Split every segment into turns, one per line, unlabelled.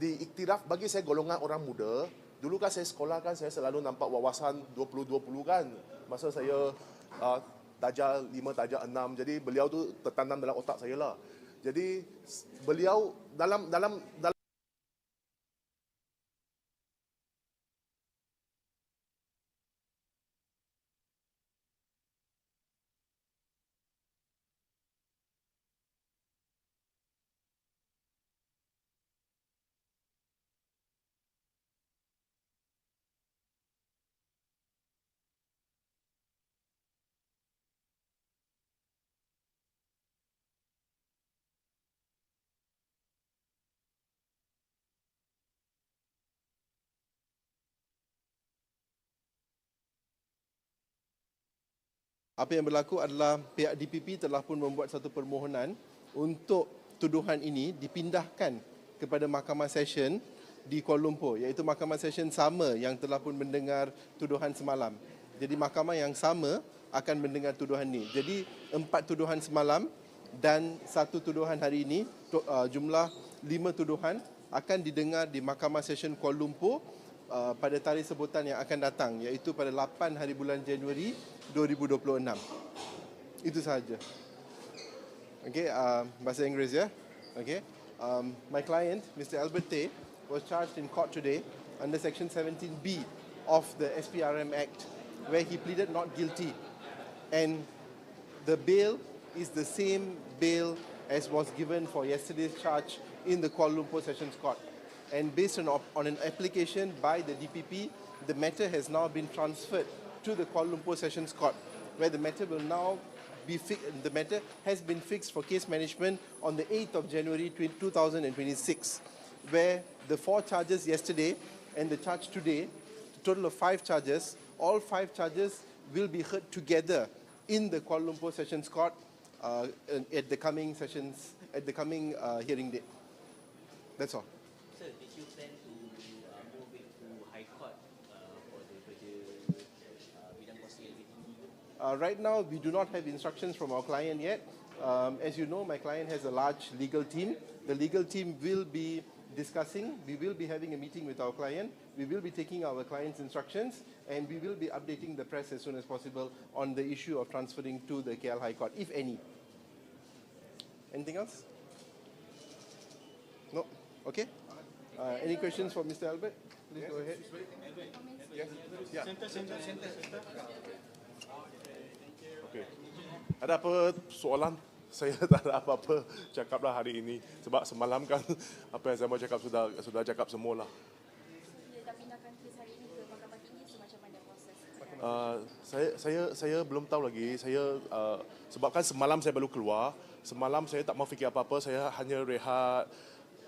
di iktiraf bagi saya golongan orang muda, dulu kan saya sekolah kan saya selalu nampak wawasan 20-20 kan. Masa saya uh, darjah 5, darjah 6. Jadi beliau tu tertanam dalam otak saya lah. Jadi beliau dalam dalam dalam
Apa yang berlaku adalah pihak DPP telah pun membuat satu permohonan untuk tuduhan ini dipindahkan kepada Mahkamah Session di Kuala Lumpur iaitu Mahkamah Session sama yang telah pun mendengar tuduhan semalam. Jadi mahkamah yang sama akan mendengar tuduhan ini. Jadi empat tuduhan semalam dan satu tuduhan hari ini uh, jumlah lima tuduhan akan didengar di Mahkamah Session Kuala Lumpur uh, pada tarikh sebutan yang akan datang iaitu pada 8 hari bulan Januari 2026. Itu sahaja. Okay, uh, bahasa Inggeris ya. Okay. Um, my client, Mr. Albert Tay, was charged in court today under Section 17B of the SPRM Act, where he pleaded not guilty. And the bail is the same bail as was given for yesterday's charge in the Kuala Lumpur Sessions Court. And based on, on an application by the DPP, the matter has now been transferred to the Kuala Lumpur Sessions Court, where the matter will now be the matter has been fixed for case management on the 8th of January 2026, where the four charges yesterday and the charge today, a total of five charges, all five charges will be heard together in the Kuala Lumpur Sessions Court uh, at the coming sessions, at the coming uh, hearing date. That's all.
Uh,
right now, we do not have instructions from our client yet. Um, as you know, my client has a large legal team. The legal team will be discussing, we will be having a meeting with our client, we will be taking our client's instructions, and we will be updating the press as soon as possible on the issue of transferring to the KL High Court, if any. Anything else? No? Okay. Uh, any questions for Mr. Albert? Please go ahead. Yes. Yeah.
Okey. Ada apa soalan? Saya tak ada apa-apa cakaplah hari ini sebab semalam kan apa yang saya mau cakap sudah sudah cakap semua lah.
Dia dah pindahkan kes hari ini ke Mahkamah Tinggi tu macam mana proses?
Uh, saya saya saya belum tahu lagi. Saya uh, sebabkan semalam saya baru keluar. Semalam saya tak mau fikir apa-apa. Saya hanya rehat,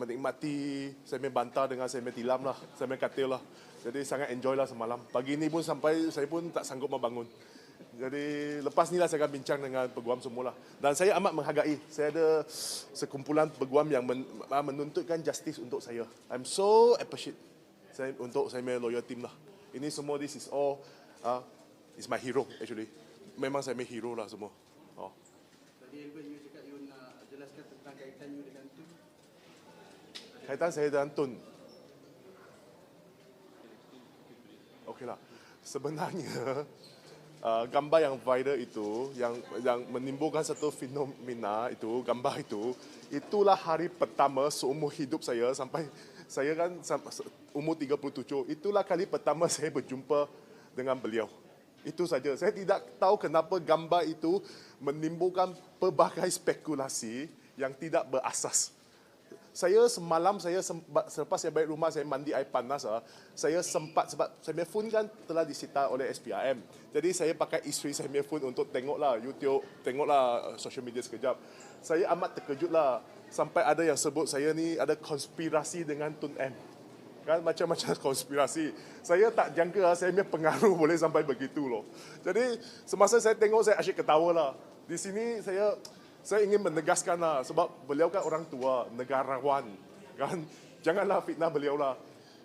menikmati. Saya main bantar dengan saya main tilam lah. Saya main katil lah. Jadi sangat enjoy lah semalam. Pagi ni pun sampai saya pun tak sanggup mau bangun. Jadi lepas ni lah saya akan bincang dengan peguam semua lah. Dan saya amat menghargai. Saya ada sekumpulan peguam yang men, uh, menuntutkan justice untuk saya. I'm so appreciate saya untuk saya punya lawyer team lah. Ini semua this is all uh, is my hero actually. Memang saya punya hero lah semua. Oh.
Tadi Albert you cakap you nak jelaskan tentang kaitan you dengan tu.
Kaitan saya dengan Tun. Okeylah. Sebenarnya uh, gambar yang viral itu yang yang menimbulkan satu fenomena itu gambar itu itulah hari pertama seumur hidup saya sampai saya kan umur 37 itulah kali pertama saya berjumpa dengan beliau. Itu saja. Saya tidak tahu kenapa gambar itu menimbulkan pelbagai spekulasi yang tidak berasas. Saya semalam saya sempat selepas saya balik rumah saya mandi air panas ah, saya sempat sebab saya punya phone kan telah disita oleh SPRM. Jadi saya pakai isteri saya punya phone untuk tengoklah YouTube, tengoklah uh, social media sekejap. Saya amat terkejut lah sampai ada yang sebut saya ni ada konspirasi dengan Tun M. Kan macam-macam konspirasi. Saya tak jangka lah, saya punya pengaruh boleh sampai begitu loh. Jadi semasa saya tengok saya asyik ketawa lah. Di sini saya saya ingin menegaskan lah sebab beliau kan orang tua, negarawan. Kan? Janganlah fitnah beliau lah.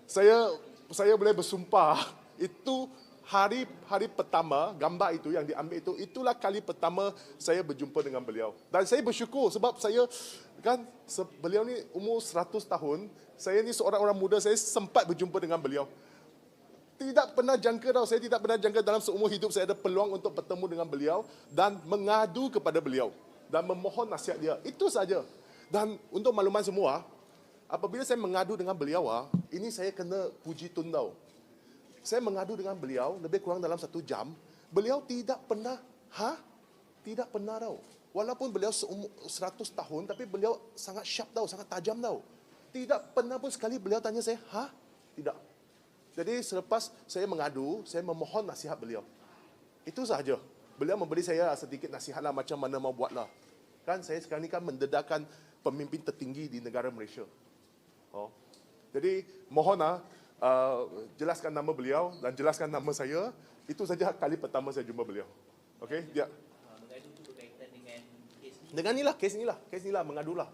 Saya saya boleh bersumpah itu hari hari pertama gambar itu yang diambil itu itulah kali pertama saya berjumpa dengan beliau dan saya bersyukur sebab saya Kan beliau ni umur 100 tahun, saya ni seorang orang muda, saya sempat berjumpa dengan beliau. Tidak pernah jangka tau, saya tidak pernah jangka dalam seumur hidup saya ada peluang untuk bertemu dengan beliau dan mengadu kepada beliau dan memohon nasihat dia. Itu saja. Dan untuk makluman semua, apabila saya mengadu dengan beliau, ah, ini saya kena puji tun tau. Saya mengadu dengan beliau lebih kurang dalam satu jam. Beliau tidak pernah, ha? Tidak pernah tau. Walaupun beliau seumur 100 tahun, tapi beliau sangat sharp tau, sangat tajam tau. Tidak pernah pun sekali beliau tanya saya, ha? Tidak. Jadi selepas saya mengadu, saya memohon nasihat beliau. Itu sahaja. Beliau memberi saya sedikit nasihat lah macam mana mau buat lah. Kan saya sekarang ni kan mendedahkan pemimpin tertinggi di negara Malaysia. Oh. Jadi mohon lah, uh, jelaskan nama beliau dan jelaskan nama saya. Itu saja kali pertama saya jumpa beliau. Okey, dia
berkaitan dengan
inilah, kes inilah, kes inilah mengadulah.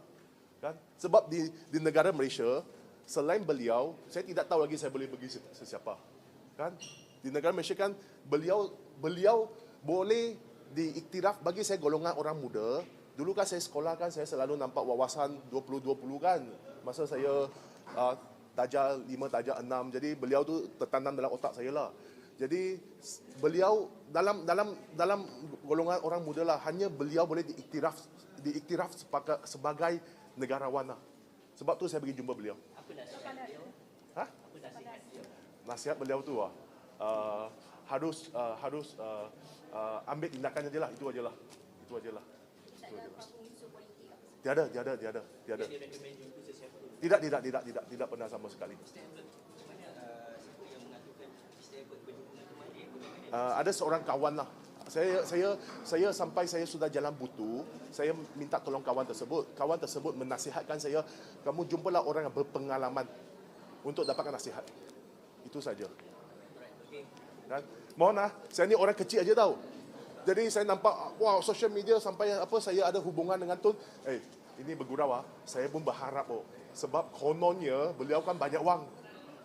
Kan? Sebab di di negara Malaysia, selain beliau, saya tidak tahu lagi saya boleh pergi se- sesiapa. Kan? Di negara Malaysia kan beliau beliau boleh diiktiraf bagi saya golongan orang muda. Dulu kan saya sekolah kan saya selalu nampak wawasan 20-20 kan. Masa saya uh, darjah 5, darjah 6. Jadi beliau tu tertanam dalam otak saya lah. Jadi beliau dalam dalam dalam golongan orang muda lah hanya beliau boleh diiktiraf diiktiraf sebagai, sebagai negarawan lah. Sebab tu saya pergi jumpa beliau.
Apa nasihat beliau?
Ha?
Apa nasihat beliau?
Nasihat beliau tu ah uh, harus uh, harus uh, uh, ambil tindakan je lah itu aja lah. Itu aja lah.
Politik apa semua.
Tiada, tiada, tiada, tiada. Tidak, tidak, tidak, tidak, tidak pernah sama sekali.
Uh,
ada seorang kawan lah. Saya saya saya sampai saya sudah jalan butu, saya minta tolong kawan tersebut. Kawan tersebut menasihatkan saya, kamu jumpalah orang yang berpengalaman untuk dapatkan nasihat. Itu saja. Kan? Mohon lah, saya ni orang kecil aja tahu. Jadi saya nampak, wow, social media sampai apa saya ada hubungan dengan Tun. Eh, ini bergurau ah. Saya pun berharap oh. Sebab kononnya beliau kan banyak wang.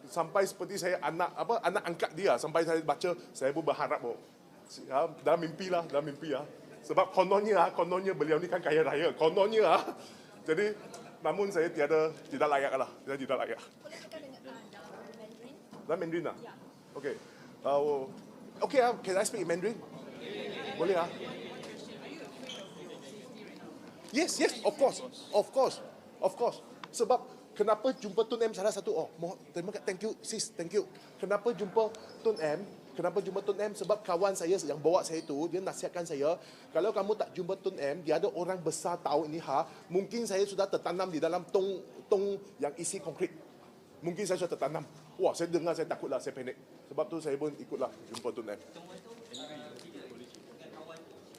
Sampai seperti saya anak apa anak angkat dia sampai saya baca saya pun berharap oh. Ya, dalam mimpi lah, dalam mimpi lah. Sebab kononnya ah, kononnya beliau ni kan kaya raya. Kononnya ah. Jadi namun saya tiada tidak layak lah. Saya tidak layak.
Boleh cakap dengan uh, dalam Mandarin?
Dalam Mandarin lah?
Ya.
Okay. Uh, okay, ah, can I speak in Mandarin? Boleh ah? Yes, yes, of course. Of course. Of course. Sebab kenapa jumpa Tun M salah satu, oh, mohon, terima kasih, thank you, sis, thank you. Kenapa jumpa Tun M? Kenapa jumpa Tun M? Sebab kawan saya yang bawa saya tu, dia nasihatkan saya, kalau kamu tak jumpa Tun M, dia ada orang besar tahu ini ha, mungkin saya sudah tertanam di dalam tong tong yang isi konkrit. Mungkin saya sudah tertanam. Wah, saya dengar saya takutlah, saya panik. Sebab tu saya pun ikutlah jumpa Tun M.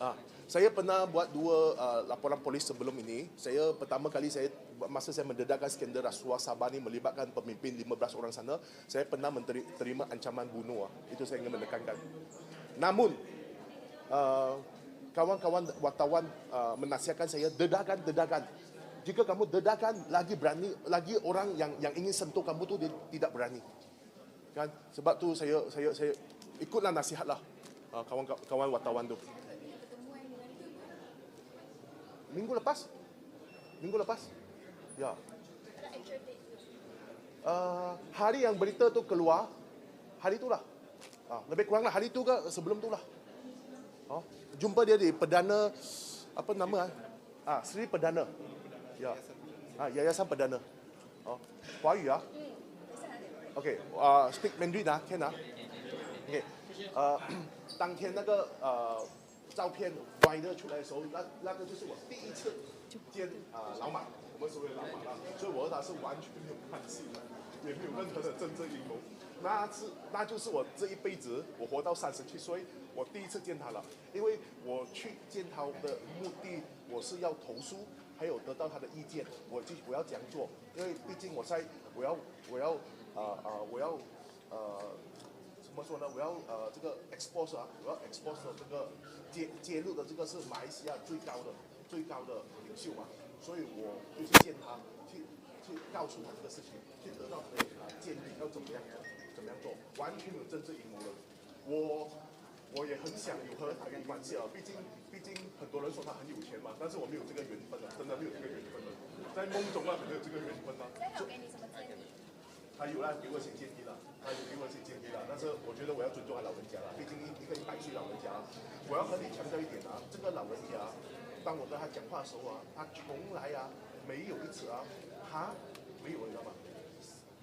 Ah, saya pernah buat dua uh, laporan polis sebelum ini. Saya pertama kali saya masa saya mendedahkan skandal rasuah Sabah ni melibatkan pemimpin 15 orang sana, saya pernah terima ancaman bunuh. ah. Itu saya ingin menekankan. Namun uh, kawan-kawan wartawan uh, menasihatkan saya dedahkan dedahkan. Jika kamu dedahkan lagi berani lagi orang yang yang ingin sentuh kamu tu dia tidak berani kan? Sebab tu saya saya saya ikutlah nasihatlah lah, kawan-kawan wartawan tu. Minggu lepas? Minggu lepas? Ya. Uh, hari yang berita tu keluar hari itulah uh, ah, lebih kuranglah hari tu ke sebelum itulah uh, ah, jumpa dia di perdana apa nama eh? ah uh, Sri Perdana. Ya. Uh, yayasan perdana. Oh uh, ya? uh.？OK，啊、s p e a k Mandarin 啊，can 啊？OK，呃，当天那个呃照片 viral 出来的时候，那那个就是我第一次见啊、老马，我们所谓的老马啦，所以我和他是完全没有关系的，也没有任何的政治阴谋。那是那就是我这一辈子，我活到三十七岁，我第一次见他了，因为我去见他的目的，我是要投诉，还有得到他的意见，我就我要这样做，因为毕竟我在我要我要呃呃我要呃怎么说呢？我要呃这个 expose 啊，我要 expose 的这个揭揭露的这个是马来西亚最高的最高的领袖嘛，所以我就去见他，去去告诉他这个事情，去得到他的呃建议要怎么样做，怎么样做，完全没有政治阴谋的。我我也很想有和他有关系啊，毕竟毕竟很多人说他很有钱嘛，但是我没有这个缘分啊，真的没有这个缘分的，在梦中啊，可能有这个缘分啊。
所以他有？
啦，给我一些建议啦，他有给我一些建议啦，但是我觉得我要尊重他老人家啦，毕竟一一个一百岁老人家，我要和你强调一点啊，这个老人家，当我跟他讲话的时候啊，他从来啊没有一次啊，哈，没有你知道吗？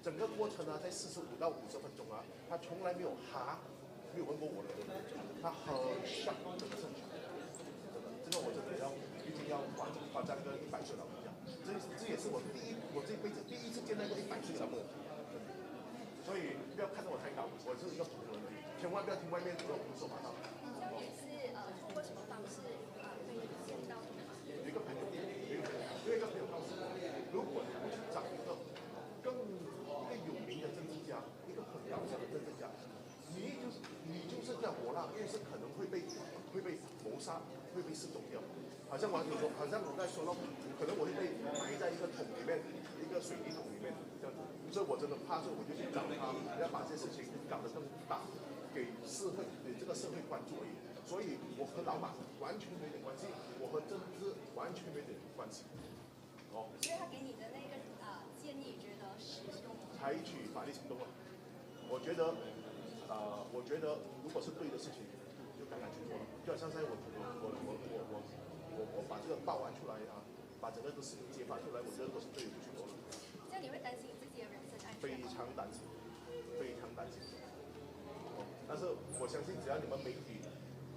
整个过程啊，在四十五到五十分钟啊，他从来没有哈，没有问过我的，他很上这个事情，真的，这个我真的要一定要夸夸赞一个一百岁老人家，这这也是我第一我这辈子第一次见到一个一百岁的老人家。所以不要看得我太高，我是一个普通人，千万不要听外面这种胡说八道。
这样也是呃，通过什么方式呃被见到的吗？
有一个朋友，有一个朋友，有一个朋友告诉我，如果你不去找一个更一个有名的政治家，一个很搞笑的政治家，你就是你就是这样活啦，就是可能会被会被谋杀，会被失踪掉。好像我有时候好像我在说到可能我会被埋在一个桶里面一个水泥桶里面这样子。所以我真的怕这以我就去找他要把这些事情搞得更大给社会给这个社会关注一点所以我和老板完全没点关系我和政治完全没点关系。哦
所以他给你的那个呃建议觉得是
采取法律行动了。我觉得呃我觉得如果是对的事情就赶快去做了。就好像在我我我我我把这个报完出来啊，把整个的事情揭发出来，我觉得都是对的，就去做了。
这样你会担心自己的人身安全
非？常担心，非常担心。哦，但是我相信，只要你们媒体，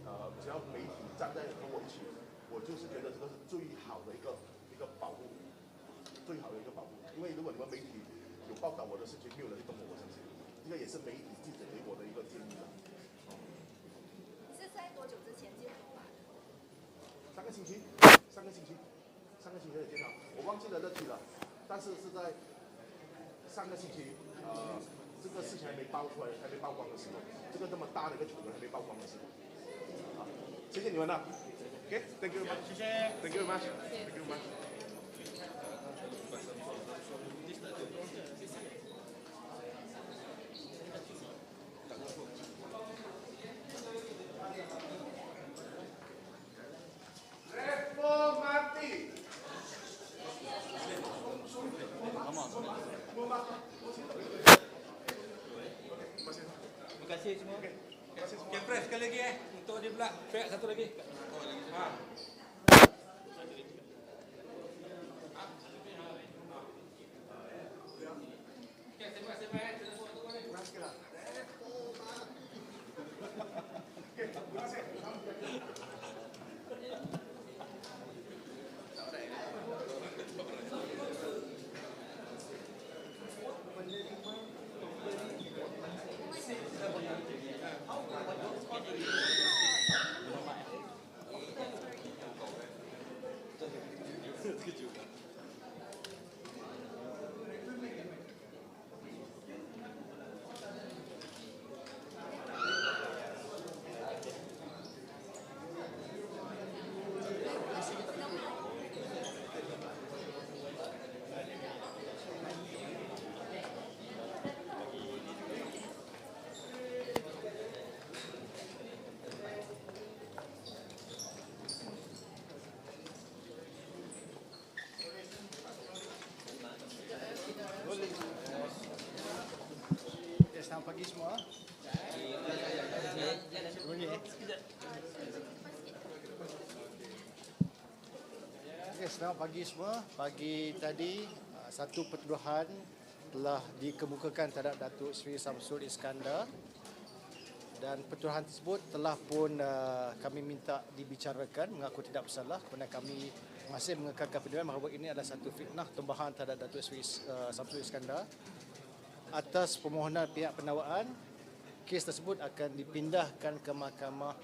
呃，只要媒体站在跟我一起，我就是觉得这个是最好的一个一个保护，最好的一个保护。因为如果你们媒体有报道我的事情，没有人懂我，我相信这个也是媒体记者给我的一个建议的。
你是在多久之前见头发的？
上个星期，上个星期，上个星期的介绍，我忘记了日期了，但是是在上个星期，呃，这个事情还没爆出来，还没曝光的时候，这个这么大的一个丑闻还没曝光的时候，好，谢谢你们了，OK，Thank、you very much，谢谢，Thank you very much，Thank you。
Lagi eh. Untuk dia pula. Pek satu lagi. Ha. Okay, sembah
selamat pagi semua. Pagi tadi uh, satu pertuduhan telah dikemukakan terhadap Datuk Seri Samsul Iskandar. Dan pertuduhan tersebut telah pun uh, kami minta dibicarakan. Mengaku tidak bersalah kerana kami masih mengekalkan penilaian bahawa ini adalah satu fitnah tambahan terhadap Datuk Seri uh, Samsul Iskandar atas permohonan pihak penakwaan kes tersebut akan dipindahkan ke Mahkamah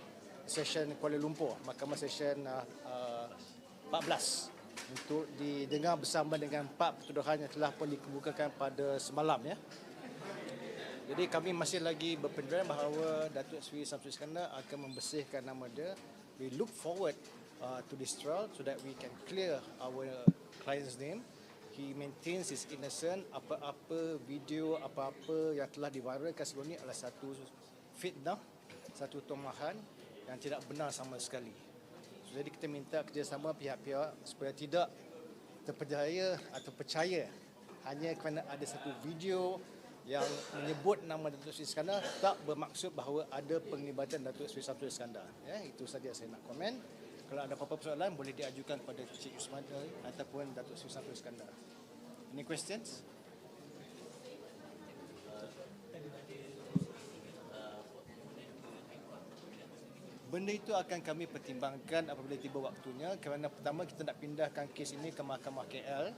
Session Kuala Lumpur, Mahkamah Session uh, uh, 14 untuk didengar bersama dengan empat pertuduhan yang telah pun dikemukakan pada semalam ya. Jadi kami masih lagi berpendirian bahawa Datuk Seri Samsul Iskandar akan membersihkan nama dia. We look forward uh, to this trial so that we can clear our client's name. He maintains his innocent. Apa-apa video, apa-apa yang telah diviralkan sebelum ini adalah satu fitnah, satu tomahan yang tidak benar sama sekali. Jadi kita minta kerjasama pihak-pihak supaya tidak terpercaya atau percaya hanya kerana ada satu video yang menyebut nama Datuk Seri Iskandar tak bermaksud bahawa ada penglibatan Datuk Seri Samsul Iskandar. Ya, itu saja saya nak komen. Kalau ada apa-apa persoalan boleh diajukan kepada Cik Usman eh, ataupun Datuk Seri Samsul Iskandar. Any questions? Benda itu akan kami pertimbangkan apabila tiba waktunya kerana pertama kita nak pindahkan kes ini ke Mahkamah KL.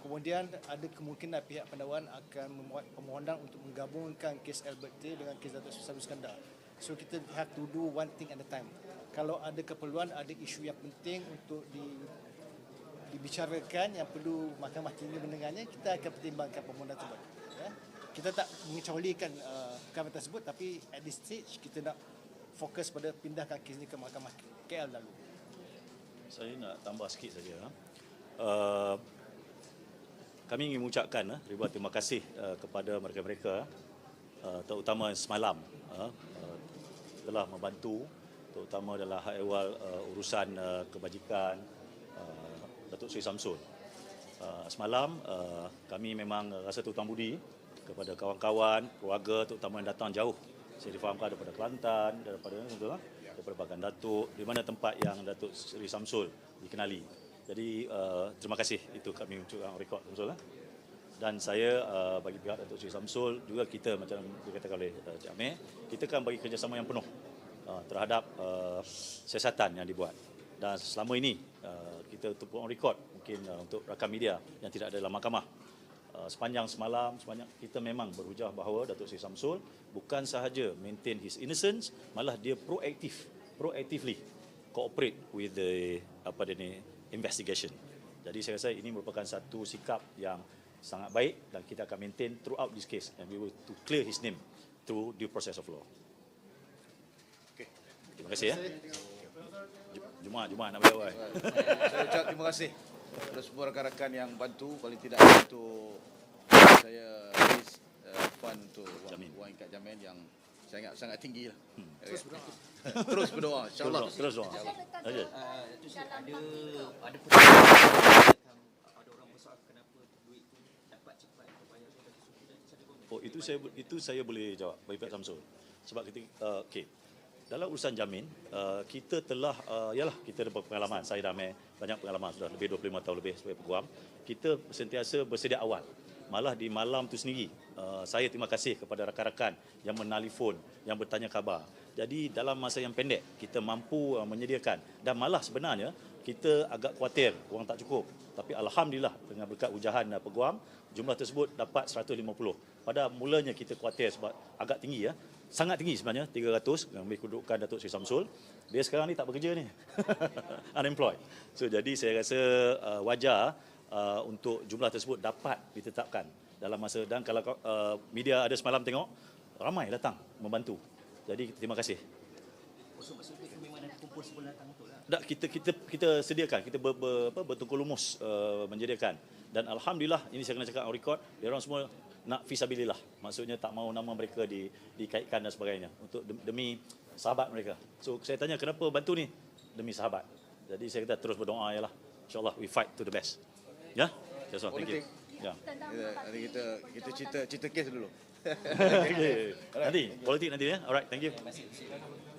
Kemudian ada kemungkinan pihak pendakwan akan membuat permohonan untuk menggabungkan kes Albert T dengan kes Datuk Seri Sabu Iskandar. So kita have to do one thing at a time. Kalau ada keperluan, ada isu yang penting untuk di, dibicarakan yang perlu mahkamah tinggi mendengarnya, kita akan pertimbangkan permohonan tersebut. Ya. Kita tak mengecualikan uh, perkara tersebut tapi at this stage kita nak fokus pada pindahkan kes ini ke mahkamah KL lalu.
Saya nak tambah sikit saja. Uh, kami ingin mengucapkan uh, ribuan terima kasih uh, kepada mereka-mereka uh, terutama semalam uh, uh, telah membantu terutama dalam hal ehwal uh, urusan uh, kebajikan uh, Datuk Seri Samsul. Uh, semalam uh, kami memang rasa terutama budi kepada kawan-kawan, keluarga terutama yang datang jauh. Saya difahamkan daripada Kelantan, daripada betul, tak? daripada Bagan Datuk, di mana tempat yang Datuk Seri Samsul dikenali. Jadi uh, terima kasih itu kami ucapkan rekod Samsul. Eh? Dan saya uh, bagi pihak Datuk Seri Samsul juga kita macam dikatakan oleh uh, Cik Amir, kita akan bagi kerjasama yang penuh uh, terhadap uh, siasatan yang dibuat. Dan selama ini uh, kita untuk on record mungkin uh, untuk rakam media yang tidak ada dalam mahkamah. Uh, sepanjang semalam sepanjang kita memang berhujah bahawa Datuk Seri Samsul bukan sahaja maintain his innocence malah dia proaktif proactively cooperate with the apa dia ni investigation. Jadi saya rasa ini merupakan satu sikap yang sangat baik dan kita akan maintain throughout this case and we will to clear his name through due process of law. Okay. Terima kasih ya. Jumaat Jumaat nak awal.
Saya ucap terima kasih kepada semua rakan-rakan yang bantu paling tidak untuk saya raise uh, fund untuk wang,
Jamin.
wang ikat jamin yang sangat sangat tinggi lah.
Hmm.
Terus berdoa. Terus berdoa
Terus
insya-Allah.
doa, terus doa.
Saya letak
Aja.
Uh,
Dalam
ada ada persoalan ada orang bersoal kenapa duit tu dapat cepat terbayar kepada suku dan saya komen.
Oh itu saya itu saya boleh jawab bagi pihak Samsul. Sebab kita uh, okey. Dalam urusan jamin, uh, kita telah uh, yalah kita ada pengalaman. Saya dah main banyak pengalaman sudah lebih 25 tahun lebih sebagai peguam. Kita sentiasa bersedia awal. Malah di malam tu sendiri, uh, saya terima kasih kepada rakan-rakan yang menelefon, yang bertanya khabar. Jadi dalam masa yang pendek kita mampu uh, menyediakan dan malah sebenarnya kita agak khawatir wang tak cukup. Tapi alhamdulillah dengan berkat ujahan uh, peguam jumlah tersebut dapat 150. Pada mulanya kita khawatir sebab agak tinggi ya. Sangat tinggi sebenarnya 300 yang kedudukan Datuk Seri Samsul. Dia sekarang ni tak bekerja ni. Unemployed. So jadi saya rasa uh, wajar uh, untuk jumlah tersebut dapat ditetapkan dalam masa dan kalau uh, media ada semalam tengok ramai datang membantu. Jadi terima kasih.
Oh, so maksudnya memang ada kumpul sebelah datang betul lah.
Tak, kita kita kita sediakan, kita ber, ber, apa, bertungkul lumus uh, menyediakan. Dan alhamdulillah ini saya kena cakap on record, dia orang semua nak fisabilillah. Maksudnya tak mahu nama mereka di, dikaitkan dan sebagainya untuk demi sahabat mereka. So saya tanya kenapa bantu ni? Demi sahabat. Jadi saya kata terus berdoa yalah. InsyaAllah we fight to the best. Ya? That's all. Thank you. Ya.
tentang
Kita, nanti kita kita cerita cerita kes dulu.
Okay. Nanti politik nanti ya. Alright, thank you.
Terima kasih.